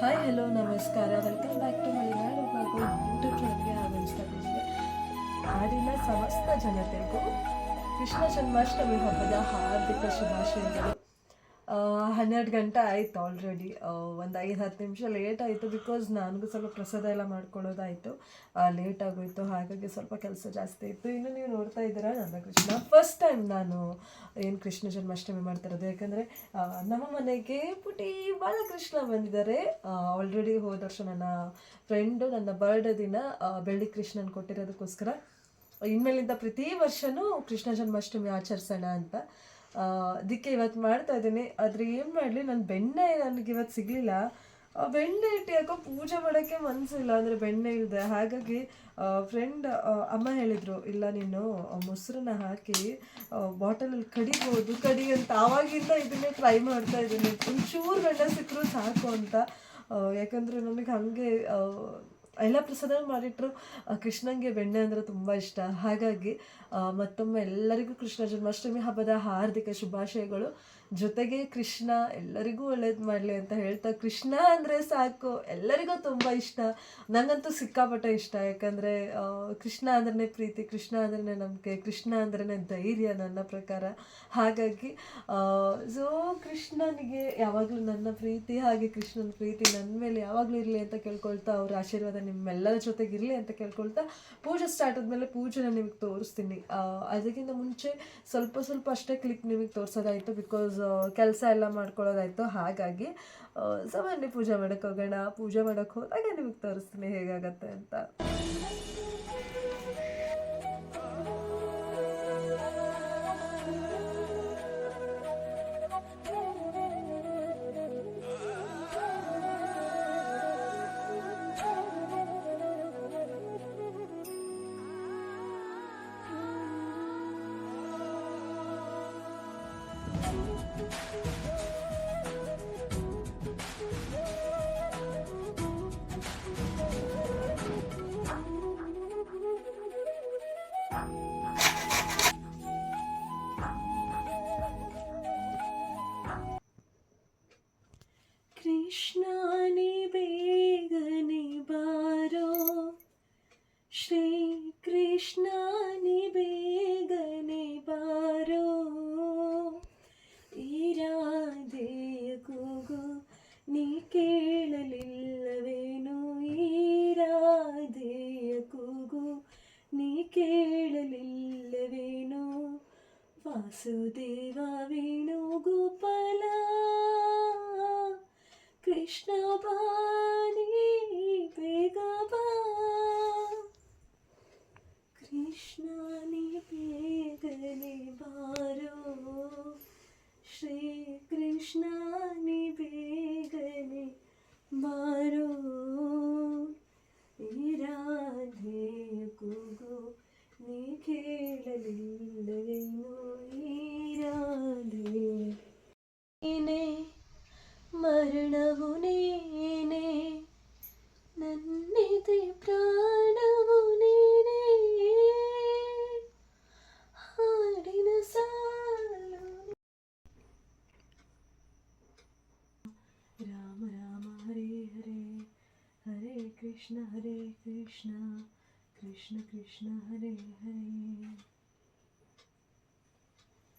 Hi hello ನಮಸ್ಕಾರ. Welcome back to Malenadu ಹಾಗೂ YouTube ಚಾನಲ್ಗೆ ಆಗಮಿಸ್ತಾ ನಾಡಿನ ಸಮಸ್ತ ಜನತೆಗೂ ಕೃಷ್ಣ ಜನ್ಮಾಷ್ಟಮಿ ಹಬ್ಬದ ಹಾರ್ದಿಕ ಶುಭಾಶಯಗಳು. ಹನ್ನೆರಡು ಗಂಟೆ ಆಯಿತು ಆಲ್ರೆಡಿ ಒಂದು ಐದು, ಹತ್ತು ನಿಮಿಷ ಲೇಟ್ ಆಯಿತು ಬಿಕಾಸ್ ನನಗೂ ಸ್ವಲ್ಪ ಪ್ರಸಾದ ಎಲ್ಲ ಮಾಡ್ಕೊಳ್ಳೋದಾಯಿತು. ಲೇಟ್ ಆಗೋಯಿತು. ಹಾಗಾಗಿ ಸ್ವಲ್ಪ ಕೆಲಸ ಜಾಸ್ತಿ ಇತ್ತು. ಇನ್ನು ನೀವು ನೋಡ್ತಾ ಇದ್ದೀರಾ? ನನ್ನ ಕೃಷ್ಣ ಫಸ್ಟ್ ಟೈಮ್ ನಾನು ಏನು ಕೃಷ್ಣ ಜನ್ಮಾಷ್ಟಮಿ ಮಾಡ್ತಿರೋದು. ಯಾಕಂದರೆ ನಮ್ಮ ಮನೆಗೆ ಪುಟಿ ಬಾಲಕೃಷ್ಣ ಬಂದಿದ್ದಾರೆ. ಆಲ್ರೆಡಿ ಹೋದ ವರ್ಷ ನನ್ನ ಫ್ರೆಂಡು ನನ್ನ ಬರ್ಡೇ ದಿನ ಬೆಳ್ಳಿ ಕೃಷ್ಣನ ಕೊಟ್ಟಿರೋದಕ್ಕೋಸ್ಕರ. ಇನ್ಮೇಲಿಂದ ಪ್ರತಿ ವರ್ಷನೂ ಕೃಷ್ಣ ಜನ್ಮಾಷ್ಟಮಿ ಆಚರಿಸೋಣ ಅಂತ. ಅದಕ್ಕೆ ಇವತ್ತು ಮಾಡ್ತಾ ಇದ್ದೀನಿ. ಆದರೆ ಏನು ಮಾಡಲಿ ನನ್ನ ಬೆಣ್ಣೆ ನನಗೆ ಇವತ್ತು ಸಿಗಲಿಲ್ಲ. ಬೆಣ್ಣೆ ಇಟ್ಟು ಯಾಕೋ ಪೂಜೆ ಮಾಡೋಕ್ಕೆ ಮನಸ್ಸಿಲ್ಲ ಅಂದರೆ ಬೆಣ್ಣೆ ಇಲ್ಲದೆ ಹಾಗಾಗಿ ಫ್ರೆಂಡ್ ಅಮ್ಮ ಹೇಳಿದರು, ಇಲ್ಲ ನೀನು ಮೊಸರನ್ನ ಹಾಕಿ ಬಾಟಲಲ್ಲಿ ಕಡಿಬೋದು, ಕಡಿ ಅಂತ. ಆವಾಗಿಂದ ಇದನ್ನೇ ಟ್ರೈ ಮಾಡ್ತಾ ಇದ್ದೀನಿ. ಒಂಚೂರು ಬೆಣ್ಣೆ ಸಿಕ್ಕರೂ ಸಾಕು ಅಂತ. ಯಾಕಂದರೆ ನನಗೆ ಹಾಗೆ ಎಲ್ಲ ಪ್ರಸಾದ ಮಾಡಿಟ್ರು. ಕೃಷ್ಣನಿಗೆ ಬೆಣ್ಣೆ ಅಂದರೆ ತುಂಬ ಇಷ್ಟ. ಹಾಗಾಗಿ ಮತ್ತೊಮ್ಮೆ ಎಲ್ಲರಿಗೂ ಕೃಷ್ಣ ಜನ್ಮಾಷ್ಟಮಿ ಹಬ್ಬದ ಹಾರ್ದಿಕ ಶುಭಾಶಯಗಳು. ಜೊತೆಗೆ ಕೃಷ್ಣ, ಎಲ್ಲರಿಗೂ ಒಳ್ಳೇದು ಮಾಡಲಿ ಅಂತ ಹೇಳ್ತಾ, ಕೃಷ್ಣ ಅಂದರೆ ಸಾಕು, ಎಲ್ಲರಿಗೂ ತುಂಬ ಇಷ್ಟ. ನನಗಂತೂ ಸಿಕ್ಕಾಪಟ್ಟೆ ಇಷ್ಟ, ಯಾಕಂದರೆ ಕೃಷ್ಣ ಅಂದ್ರೆ ಪ್ರೀತಿ, ಕೃಷ್ಣ ಅಂದ್ರೆ ನಂಬಿಕೆ, ಕೃಷ್ಣ ಅಂದ್ರೆ ಧೈರ್ಯ ನನ್ನ ಪ್ರಕಾರ. ಹಾಗಾಗಿ ಸೊ ಕೃಷ್ಣನಿಗೆ ಯಾವಾಗಲೂ ನನ್ನ ಪ್ರೀತಿ, ಹಾಗೆ ಕೃಷ್ಣನ ಪ್ರೀತಿ ನನ್ನ ಮೇಲೆ ಯಾವಾಗಲೂ ಇರಲಿ ಅಂತ ಕೇಳ್ಕೊಳ್ತಾ, ಅವ್ರ ಆಶೀರ್ವಾದ ನಿಮ್ಮೆಲ್ಲರ ಜೊತೆಗೆ ಇರಲಿ ಅಂತ ಕೇಳ್ಕೊಳ್ತಾ, ಪೂಜೆ ಸ್ಟಾರ್ಟ್ ಆದಮೇಲೆ ಪೂಜೆನ ನಿಮಗೆ ತೋರಿಸ್ತೀನಿ. ಅದಕ್ಕಿಂತ ಮುಂಚೆ ಸ್ವಲ್ಪ ಸ್ವಲ್ಪ ಅಷ್ಟೇ ಕ್ಲಿಪ್ ನಿಮಗೆ ತೋರಿಸೋದಾಯಿತು ಬಿಕಾಸ್ ಕೆಲಸ ಎಲ್ಲ ಮಾಡ್ಕೊಳ್ಳೋದಾಯಿತು. ಹಾಗಾಗಿ ಸೊ ಪೂಜೆ ಮಾಡೋಕ್ಕೆ ಹೋಗೋಣ. ಪೂಜೆ ಮಾಡೋಕ್ಕೆ ಹೋದಾಗ ನಿಮಗೆ ತೋರಿಸ್ತೀನಿ ಹೇಗಾಗತ್ತೆ ಅಂತ. ಕೃಷ್ಣನಿ ಬೇಗನೆ ಬಾರೋ ಶ್ರೀ ಕೃಷ್ಣನಿ ಬೇಗನೆ ಬಾರೋ ಈ ರಾಧೆಯ ಕೂಗು ನೀ ಕೇಳಲಿಲ್ಲವೇನು ಈ ರಾಧೆಯ ಕೂಗು ನೀ Ram Ram, Hare Hare. Hare Krishna Hare Krishna. Krishna Krishna, Hare Hare.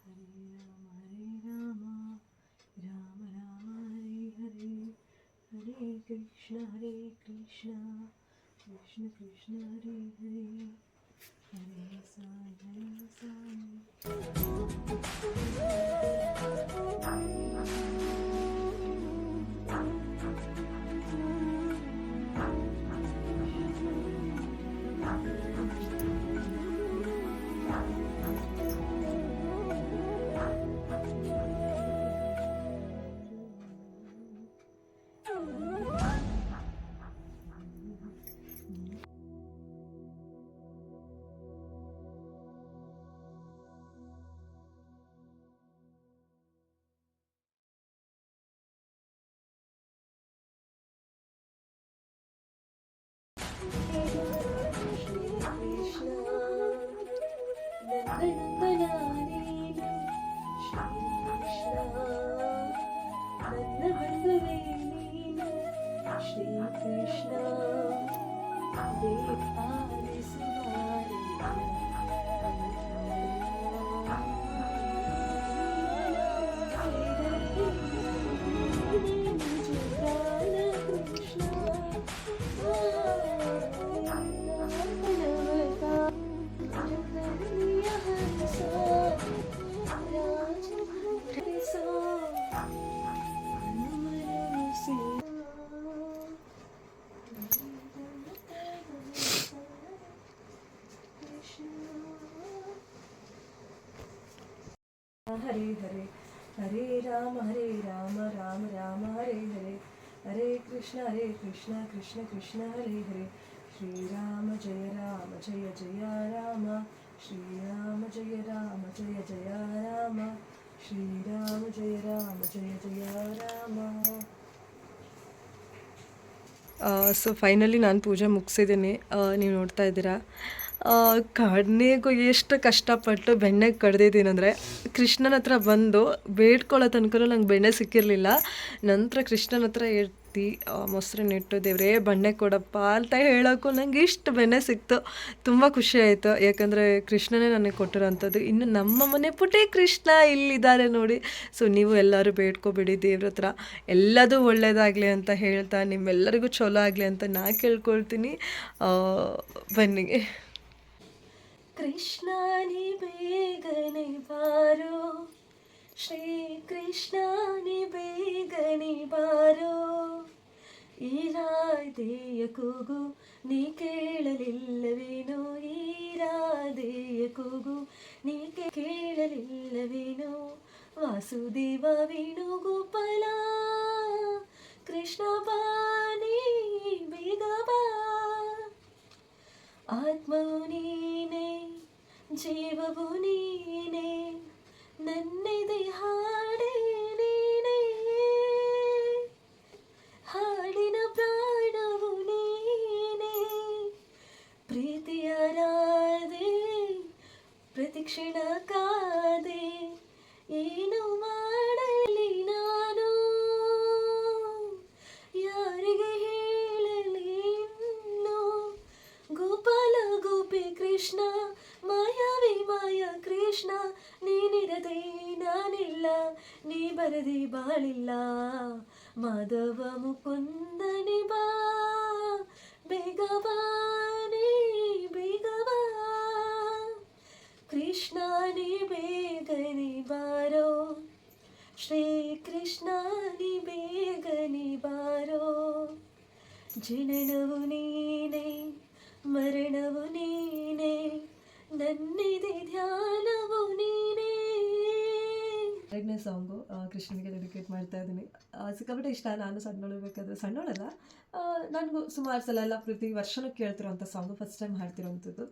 Hare Ram Hare Ram. Ram Ram, Hare Hare. Hare Krishna Hare Krishna. Krishna Krishna, Hare Hare. Hare Sai Hare Sai. Krishna, Hare Krishna Hare Krishna Krishna Krishna Hare Hare. Shriram ಜಯ ರಾಮ, ಜಯ ಜಯ ರಾಮ. ಶ್ರೀರಾಮ ಜಯ ರಾಮ, ಜಯ ಜಯ ರಾಮ. ಶ್ರೀರಾಮ ಜಯ ರಾಮ, ಜಯ ಜಯ ರಾಮ. ಸೊ ಫೈನಲಿ ನಾನು ಪೂಜೆ ಮುಗಿಸಿದ್ದೀನಿ ನೀವು ನೋಡ್ತಾ ಇದ್ದೀರಾ? ಕಣ್ಣೆಗೂ ಎಷ್ಟು ಕಷ್ಟಪಟ್ಟು ಬೆಣ್ಣೆ ಕಡ್ದಿದ್ದೀನಂದರೆ ಕೃಷ್ಣನ ಹತ್ರ ಬಂದು ಬೇಡ್ಕೊಳ್ಳೋ ತನಕ ನಂಗೆ ಬೆಣ್ಣೆ ಸಿಕ್ಕಿರಲಿಲ್ಲ. ನಂತರ ಕೃಷ್ಣನ ಹತ್ರ ಎತ್ತಿ ಮೊಸರನ್ನ ನೆಟ್ಟು ದೇವರೇ, ಬಣ್ಣೆ ಕೊಡಪ್ಪ ಅಂತ ಹೇಳೋಕ್ಕೂ ನಂಗೆ ಇಷ್ಟು ಬೆನ್ನೆ ಸಿಕ್ತು. ತುಂಬ ಖುಷಿ ಆಯಿತು. ಯಾಕಂದರೆ ಕೃಷ್ಣನೇ ನನಗೆ ಕೊಟ್ಟಿರೋಂಥದ್ದು. ಇನ್ನು ನಮ್ಮ ಮನೆ ಪುಟಿ ಕೃಷ್ಣ ಇಲ್ಲಿದ್ದಾರೆ ನೋಡಿ. ಸೊ, ನೀವು ಎಲ್ಲರೂ ಬೇಡ್ಕೊಬೇಡಿ ದೇವ್ರ ಹತ್ರ. ಎಲ್ಲದೂ ಒಳ್ಳೆಯದಾಗಲಿ ಅಂತ ಹೇಳ್ತಾ, ನಿಮ್ಮೆಲ್ಲರಿಗೂ ಚಲೋ ಆಗಲಿ ಅಂತ ನಾ ಕೇಳ್ಕೊಳ್ತೀನಿ. ಬನ್ನಿ. ಕೃಷ್ಣ ಬೇಗನೆ ಬಾರೋ. ಶ್ರೀ ಕೃಷ್ಣ ರಾಧೆಯ ಕೂಗು ನೀ ಕೇಳಲಿಲ್ಲವೇನೋ ಈ ರಾಧೆಯ ಕೂಗು ನೀ ಕೇ- ಕೇಳಲಿಲ್ಲವೇನೋ ವಾಸುದೇವ ವೇಣುಗೋಪಾಲ ಕೃಷ್ಣ ಬಾನಿ ಬೇಗ ಬಾ ಆತ್ಮವು ನೀನೇ ಜೀವವು ನೀನೇ ಬರದೆ ಬಾಳಿಲ್ಲ. ಮಾಧವ ಮುಕುಂದನಿ ಬಾ. ಬೇಗ ಬಾ ನೀ, ಬೇಗ ಬಾ. ಕೃಷ್ಣ ನೀ ಬೇಗನೆ ಬಾರೋ. ಶ್ರೀ ಕೃಷ್ಣಾನಿ ಬೇಗನಿ ಬಾರೋ. ಜನನವು ನೀನೇ, ಮರಣವು ನೀನೇ. ನನ್ನಿದೆ ಧ್ಯಾನವು ನೀನೇ ಎರಡನೇ ಸಾಂಗು ಕೃಷ್ಣನಿಗೆ ಡೆಡಿಕೇಟ್ ಮಾಡ್ತಾ ಇದ್ದೀನಿ. ಸಿಕ್ಕಾಪಟ್ಟೆ ಇಷ್ಟ. ನಾನು ಸಣ್ಣೊಳಬೇಕಾದ್ರೆ ಸಣ್ಣೋಳಲ್ಲ ನನಗೂ ಸುಮಾರು ಸಲ ಎಲ್ಲ ಪ್ರತಿ ವರ್ಷನೂ ಕೇಳ್ತಿರೋಂಥ ಸಾಂಗು ಫಸ್ಟ್ ಟೈಮ್ ಹಾಡ್ತಿರೋಂಥದ್ದು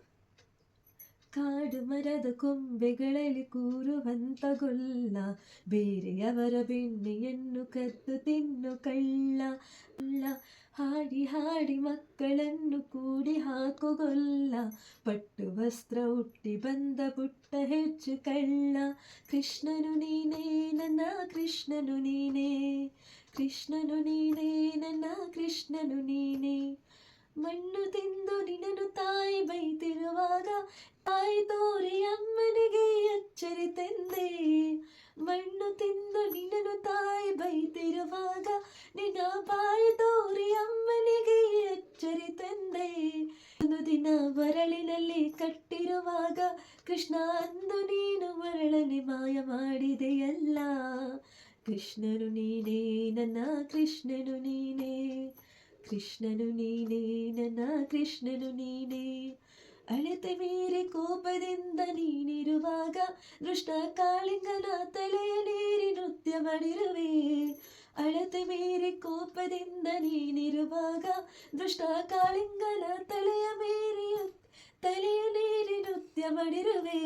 ಕಾಡು ಮರದ ಕೊಂಬೆಗಳಲ್ಲಿ ಕೂರುವಂತ ಗೊಲ್ಲ, ಬೇರೆಯವರ ಬೆಣ್ಣೆಯನ್ನು ಕದ್ದು ತಿನ್ನು ಕಳ್ಳ. ಹಾಡಿ ಹಾಡಿ ಮಕ್ಕಳನ್ನು ಕೂಡಿ ಹಾಕುಗೊಲ್ಲ. ಪಟ್ಟು ವಸ್ತ್ರ ಹುಟ್ಟಿ ಬಂದ ಪುಟ್ಟ ಹೆಚ್ಚು ಕಳ್ಳ. ಕೃಷ್ಣನು ನೀನೇ, ನನ್ನ ಕೃಷ್ಣನು ನೀನೇ. ಕೃಷ್ಣನು ನೀನೇ, ನನ್ನ ಕೃಷ್ಣನು ನೀನೇ. ಮಣ್ಣು ತಿಂದು ನಿನ್ನನು ತಾಯಿ ಬೈತಿರುವಾಗ, ತಾಯಿ ತೋರಿ ಅಮ್ಮನಿಗೆ ಎಚ್ಚರಿ ತಂದೆ. ಮಣ್ಣು ತಿಂದು ನಿನ್ನನು ತಾಯಿ ಬೈತಿರುವಾಗ, ನಿನ್ನ ಬಾಯಿ ತೋರಿ ಅಮ್ಮನಿಗೆ ಎಚ್ಚರಿ ತಂದೆ. ಒಂದು ದಿನ ಬರಳಿನಲ್ಲಿ ಕಟ್ಟಿರುವಾಗ, ಕೃಷ್ಣ ಅಂದು ನೀನು ಮರಳನೆ ಮಾಯ ಮಾಡಿದೆಯಲ್ಲ. ಕೃಷ್ಣನು ನೀನೇ, ನನ್ನ ಕೃಷ್ಣನು ನೀನೇ. ಕೃಷ್ಣನು ನೀನೇ, ನನ್ನ ಕೃಷ್ಣನು ನೀನೇ. ಅಳತೆ ಮೀರಿ ಕೋಪದಿಂದ ನೀನಿರುವಾಗ ದೃಷ್ಟ ಕಾಳಿಂಗನ ತಲೆಯ ನೀರಿ ನೃತ್ಯ ಮಾಡಿರುವೆ. ಅಳತೆ ಮೀರಿ ಕೋಪದಿಂದ ನೀನಿರುವಾಗ ದೃಷ್ಟ ಕಾಳಿಂಗನ ತಲೆಯ ಮೀರಿ ತಲೆಯ ನೀರಿ ನೃತ್ಯ ಮಾಡಿರುವೆ.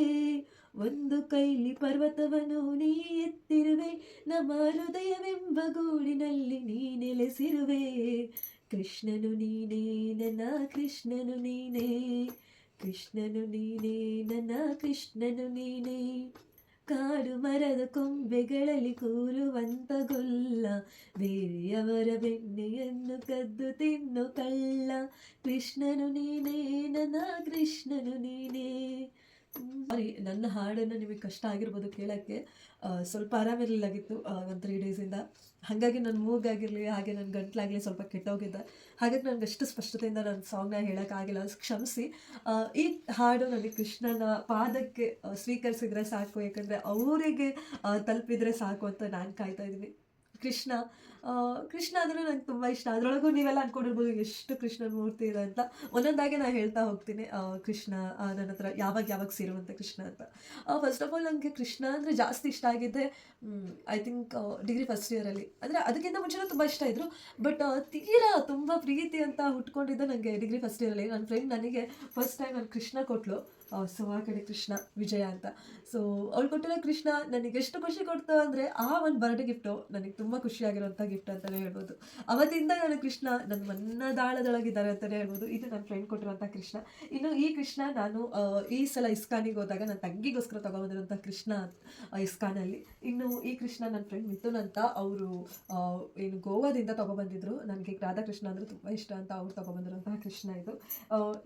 ಒಂದು ಕೈಲಿ ಪರ್ವತವನ್ನು ನೀ ಎತ್ತಿರುವೆ, ನಮ್ಮ ಹೃದಯವೆಂಬ ಗೂಡಿನಲ್ಲಿ ನೀ ನೆಲೆಸಿರುವೆ. ಕೃಷ್ಣನು ನೀನೇ, ನನ್ನ ಕೃಷ್ಣನು ನೀನೇ. ಕೃಷ್ಣನು ನೀನೇ, ನನ್ನ ಕೃಷ್ಣನು ನೀನೇ. ಕಾಡು ಮರದ ಕೊಂಬೆಗಳಲ್ಲಿ ಕೂರುವಂತ ಗೊಲ್ಲ. ಬೇರೆಯವರ ಬೆಣ್ಣೆಯನ್ನು ಕದ್ದು ತಿನ್ನು ಕಳ್ಳ. ಕೃಷ್ಣನು ನೀನೇ, ನನ್ನ ಕೃಷ್ಣನು ನೀನೇ. ನನ್ನ ಹಾಡನ್ನು ನಿಮಗೆ ಕಷ್ಟ ಆಗಿರ್ಬೋದು ಕೇಳೋಕ್ಕೆ. ಸ್ವಲ್ಪ ಆರಾಮಿರಲಿಲ್ಲಾಗಿತ್ತು ಒಂದು ತ್ರೀ ಡೇಸಿಂದ ಹಾಗಾಗಿ ನನ್ನ ಮೂಗಾಗಿರಲಿ ಹಾಗೆ ನನ್ನ ಗಂಟ್ಲಾಗಲಿ ಸ್ವಲ್ಪ ಕೆಟ್ಟೋಗಿದ್ದೆ. ಹಾಗಾಗಿ ನನಗೆ ಅಷ್ಟು ಸ್ಪಷ್ಟತೆಯಿಂದ ನನ್ನ ಸಾಂಗ್ನ ಹೇಳೋಕ್ಕಾಗಿಲ್ಲ. ಕ್ಷಮಿಸಿ. ಈ ಹಾಡು ನನಗೆ ಕೃಷ್ಣನ ಪಾದಕ್ಕೆ ಸ್ವೀಕರಿಸಿದ್ರೆ ಸಾಕು. ಯಾಕಂದರೆ ಅವರಿಗೆ ತಲುಪಿದ್ರೆ ಸಾಕು ಅಂತ ನಾನು ಕಾಯ್ತಾ ಇದ್ದೀನಿ. ಕೃಷ್ಣ. ಕೃಷ್ಣ ಅಂದರೆ ನಂಗೆ ತುಂಬ ಇಷ್ಟ. ಅದರೊಳಗೂ ನೀವೆಲ್ಲ ಅಂದ್ಕೊಂಡಿರ್ಬೋದು ಎಷ್ಟು ಕೃಷ್ಣನ ಮೂರ್ತಿ ಇದೆ ಅಂತ. ಒಂದೊಂದಾಗೆ ನಾನು ಹೇಳ್ತಾ ಹೋಗ್ತೀನಿ. ಕೃಷ್ಣ ನನ್ನ ಹತ್ರ ಯಾವಾಗ ಯಾವಾಗ ಸೇರುವಂಥ ಕೃಷ್ಣ ಅಂತ. ಫಸ್ಟ್ ಆಫ್ ಆಲ್ ನನಗೆ ಕೃಷ್ಣ ಅಂದರೆ ಜಾಸ್ತಿ ಇಷ್ಟ ಆಗಿದ್ದೆ ಐ ಥಿಂಕ್ ಡಿಗ್ರಿ ಫಸ್ಟ್ ಇಯರಲ್ಲಿ ಅಂದರೆ ಅದಕ್ಕಿಂತ ಮುಂಚೆನೂ ತುಂಬ ಇಷ್ಟ ಇದ್ದರು ಬಟ್ ತೀರಾ ತುಂಬ ಪ್ರೀತಿ ಅಂತ ಹುಟ್ಕೊಂಡಿದ್ದೆ ನನಗೆ ಡಿಗ್ರಿ ಫಸ್ಟ್ ಇಯರಲ್ಲಿ ನನ್ನ ಫ್ರೆಂಡ್ ನನಗೆ ಫಸ್ಟ್ ಟೈಮ್ ನಾನು ಕೃಷ್ಣ ಕೊಟ್ಲು. ಸೊ ಆ ಕಡೆ ಕೃಷ್ಣ, ವಿಜಯ ಅಂತ. ಸೊ ಅವ್ಳು ಕೊಟ್ಟಿರೋ ಕೃಷ್ಣ ನನಗೆ ಎಷ್ಟು ಖುಷಿ ಕೊಡ್ತು ಅಂದರೆ ಆ ಒಂದು ಬರ್ಡೇ ಗಿಫ್ಟು ನನಗೆ ತುಂಬ ಖುಷಿಯಾಗಿರೋಂಥ ಗಿಫ್ಟ್ ಅಂತಲೇ ಹೇಳ್ಬೋದು. ಅವತ್ತಿಂದ ನಾನು ಕೃಷ್ಣ ನನ್ನ ಮನ್ನದಾಳದೊಳಗಿದ್ದಾರೆ ಅಂತಲೇ ಹೇಳ್ಬೋದು. ಇದು ನನ್ನ ಫ್ರೆಂಡ್ ಕೊಟ್ಟಿರೋಂಥ ಕೃಷ್ಣ. ಇನ್ನು ಈ ಕೃಷ್ಣ ನಾನು ಈ ಸಲ ಇಸ್ಕಾನಿಗೆ ಹೋದಾಗ ನನ್ನ ತಂಗಿಗೋಸ್ಕರ ತೊಗೊಂಬಂದಿರೋಂಥ ಕೃಷ್ಣ ಇಸ್ಕಾನಲ್ಲಿ. ಇನ್ನು ಈ ಕೃಷ್ಣ ನನ್ನ ಫ್ರೆಂಡ್ ಮಿಥುನ್ ಅಂತ ಅವರು ಏನು ಗೋವಾದಿಂದ ತೊಗೊಬಂದಿದ್ರು. ನನಗೆ ರಾಧಾಕೃಷ್ಣ ಅಂದರೆ ತುಂಬ ಇಷ್ಟ ಅಂತ ಅವ್ರು ತೊಗೊಬಂದಿರೋಂತಹ ಕೃಷ್ಣ ಇದು.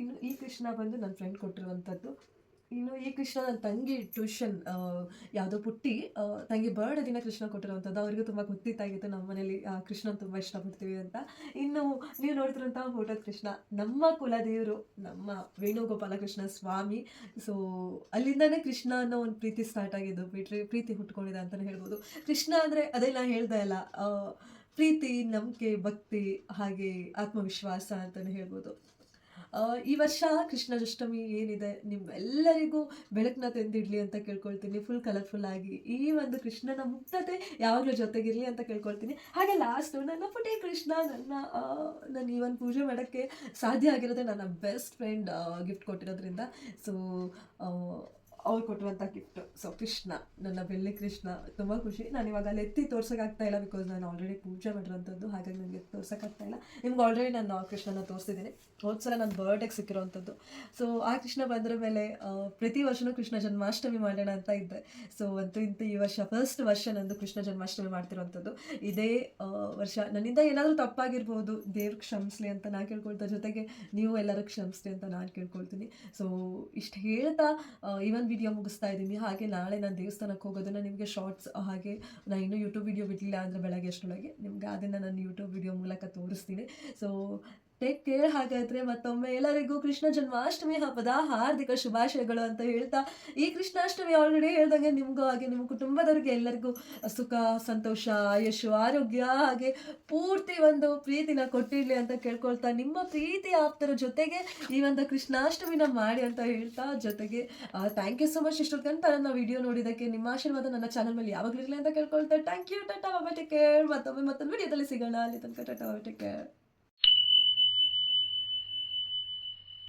ಇನ್ನು ಈ ಕೃಷ್ಣ ಬಂದು ನನ್ನ ಫ್ರೆಂಡ್ ಕೊಟ್ಟಿರುವಂಥದ್ದು ಇನ್ನು ಈ ಕೃಷ್ಣ ನನ್ನ ತಂಗಿ ಟ್ಯೂಷನ್ ಯಾವುದೋ ಪುಟ್ಟಿ ತಂಗಿ ಬರ್ಡ್ ದಿನ ಕೃಷ್ಣ ಕೊಟ್ಟಿರುವಂಥದ್ದು, ಅವರಿಗೂ ತುಂಬ ಗೊತ್ತಿತ್ತಾಗಿತ್ತು ನಮ್ಮ ಮನೇಲಿ ಕೃಷ್ಣನ್ ತುಂಬ ಇಷ್ಟಪಡ್ತೀವಿ ಅಂತ. ಇನ್ನು ನೀವು ನೋಡ್ತಿರೋಂಥ ಫೋಟೋ ಕೃಷ್ಣ, ನಮ್ಮ ಕುಲದೇವರು, ನಮ್ಮ ವೇಣುಗೋಪಾಲ ಕೃಷ್ಣ ಸ್ವಾಮಿ. ಸೊ ಅಲ್ಲಿಂದನೇ ಕೃಷ್ಣ ಅನ್ನೋ ಒಂದು ಪ್ರೀತಿ ಸ್ಟಾರ್ಟ್ ಆಗಿದ್ದು ಬಿಟ್ರೆ ಪ್ರೀತಿ ಹುಟ್ಕೊಂಡಿದೆ ಅಂತಲೇ ಹೇಳ್ಬೋದು. ಕೃಷ್ಣ ಅಂದರೆ ಅದೇ ನಾನು ಹೇಳ್ದೆ ಅಲ್ಲ ಪ್ರೀತಿ, ನಂಬಿಕೆ, ಭಕ್ತಿ, ಹಾಗೆ ಆತ್ಮವಿಶ್ವಾಸ ಅಂತಲೇ ಹೇಳ್ಬೋದು. ಈ ವರ್ಷ ಕೃಷ್ಣಾಷ್ಟಮಿ ಏನಿದೆ ನಿಮ್ಮೆಲ್ಲರಿಗೂ ಬೆಳಕನ್ನ ತಂದಿಡಲಿ ಅಂತ ಕೇಳ್ಕೊಳ್ತೀನಿ ಫುಲ್ ಕಲರ್ಫುಲ್ ಆಗಿ. ಈ ಒಂದು ಕೃಷ್ಣನ ಮುಕ್ತತೆ ಯಾವಾಗಲೂ ಜೊತೆಗಿರಲಿ ಅಂತ ಕೇಳ್ಕೊಳ್ತೀನಿ. ಹಾಗೆ ಲಾಸ್ಟು ನನ್ನ ಪುಟೇ ಕೃಷ್ಣ, ನನ್ನ ನಾನು ಈ ಒಂದು ಪೂಜೆ ಮಾಡೋಕ್ಕೆ ಸಾಧ್ಯ ಆಗಿರೋದೇ ನನ್ನ ಬೆಸ್ಟ್ ಫ್ರೆಂಡ್ ಗಿಫ್ಟ್ ಕೊಟ್ಟಿರೋದ್ರಿಂದ. ಸೊ ಅವ್ರು ಕೊಟ್ಟಿರುವಂಥ ಗಿಫ್ಟ್ ಸೊ ಕೃಷ್ಣ ನನ್ನ ಬೆಳ್ಳಿ ಕೃಷ್ಣ ತುಂಬ ಖುಷಿ. ನಾನು ಇವಾಗ ಅಲ್ಲಿ ಎತ್ತಿ ತೋರ್ಸೋಕ್ಕಾಗ್ತಾ ಇಲ್ಲ ಬಿಕಾಸ್ ನಾನು ಆಲ್ರೆಡಿ ಪೂಜೆ ಮಾಡಿರೋಂಥದ್ದು ಹಾಗಾಗಿ ನನಗೆ ತೋರ್ಸೋಕ್ಕಾಗ್ತಾ ಇಲ್ಲ. ನಿಮ್ಗೆ ಆಲ್ರೆಡಿ ನಾನು ಕೃಷ್ಣನ ತೋರಿಸಿದ್ದೀನಿ. ಹೋದ್ಸಲ ನನ್ನ ಬರ್ಡೇಗೆ ಸಿಕ್ಕಿರೋವಂಥದ್ದು ಸೊ ಆ ಕೃಷ್ಣ ಬಂದ್ರ ಮೇಲೆ ಪ್ರತಿ ವರ್ಷನೂ ಕೃಷ್ಣ ಜನ್ಮಾಷ್ಟಮಿ ಮಾಡೋಣ ಅಂತ ಇದ್ದೆ. ಸೊ ಅಂತೂ ಇಂತ ಈ ವರ್ಷ ಫಸ್ಟ್ ವರ್ಷ ನಂದು ಕೃಷ್ಣ ಜನ್ಮಾಷ್ಟಮಿ ಮಾಡ್ತಿರೋವಂಥದ್ದು ಇದೇ ವರ್ಷ. ನನ್ನಿಂದ ಏನಾದರೂ ತಪ್ಪಾಗಿರ್ಬೋದು ದೇವ್ರು ಕ್ಷಮಿಸ್ಲಿ ಅಂತ ನಾನು ಕೇಳ್ಕೊಳ್ತಾ ಜೊತೆಗೆ ನೀವು ಎಲ್ಲರೂ ಕ್ಷಮಿಸ್ಲಿ ಅಂತ ನಾನು ಕೇಳ್ಕೊಳ್ತೀನಿ. ಸೊ ಇಷ್ಟು ಹೇಳ್ತಾ ಆ, ಈ ಒಂದು ವಿಡಿಯೋ ಮುಗಿಸ್ತಾ ಇದ್ದೀನಿ. ಹಾಗೆ ನಾಳೆ ನಾನು ದೇವಸ್ಥಾನಕ್ಕೆ ಹೋಗೋದನ್ನು ನಿಮಗೆ ಶಾರ್ಟ್ಸ್ ಹಾಗೆ ನಾನು ಇನ್ನೂ ಯೂಟ್ಯೂಬ್ ವಿಡಿಯೋ ಬಿಡಲಿಲ್ಲ ಅಂದರೆ ಬೆಳಗ್ಗೆ ಅಷ್ಟರೊಳಗೆ ನಿಮ್ಗೆ ಅದನ್ನು ನಾನು ಯೂಟ್ಯೂಬ್ ವಿಡಿಯೋ ಮೂಲಕ ತೋರಿಸ್ತೀನಿ. ಸೊ ಟೇಕ್ ಹಾಗಾದ್ರೆ ಮತ್ತೊಮ್ಮೆ ಎಲ್ಲರಿಗೂ ಕೃಷ್ಣ ಜನ್ಮಾಷ್ಟಮಿ ಹಬ್ಬದ ಹಾರ್ದಿಕ ಶುಭಾಶಯಗಳು ಅಂತ ಹೇಳ್ತಾ ಈ ಕೃಷ್ಣಾಷ್ಟಮಿ ಆಲ್ರೆಡಿ ಹೇಳ್ದಂಗೆ ನಿಮಗೂ ಹಾಗೆ ನಿಮ್ಮ ಕುಟುಂಬದವ್ರಿಗೆ ಎಲ್ಲರಿಗೂ ಸುಖ, ಸಂತೋಷ, ಯಶು, ಆರೋಗ್ಯ ಹಾಗೆ ಪೂರ್ತಿ ಒಂದು ಪ್ರೀತಿನ ಕೊಟ್ಟಿರಲಿ ಅಂತ ಕೇಳ್ಕೊಳ್ತಾ ನಿಮ್ಮ ಪ್ರೀತಿ ಆಪ್ತರ ಜೊತೆಗೆ ಈ ಒಂದು ಕೃಷ್ಣಾಷ್ಟಮಿನ ಮಾಡಿ ಅಂತ ಹೇಳ್ತಾ ಜೊತೆಗೆ ಥ್ಯಾಂಕ್ ಯು ಸೋ ಮಚ್ ಇಷ್ಟು ಗಂಟ ನನ್ನ ವಿಡಿಯೋ ನೋಡಿದ್ದಕ್ಕೆ ನಿಮ್ಮ ಆಶೀರ್ವಾದ ನನ್ನ ಚಾನಲ್ ಮೇಲೆ ಯಾವಾಗಲೂ ಇರಲಿ ಅಂತ ಕೇಳ್ಕೊಳ್ತಾ ಥ್ಯಾಂಕ್ ಯು ಟಾಟಾ, ಬಾಬಾ ಟೇಕ್ ಕೇರ್ ಮತ್ತೊಮ್ಮೆ ಮತ್ತೊಂದು ವಿಡಿಯೋದಲ್ಲಿ ಸಿಗೋಣ. ಅಲ್ಲಿ ತನಕ ಟಾಟಾ, ಬಾಬಾ ಟೇಕ್ ಕೇರ್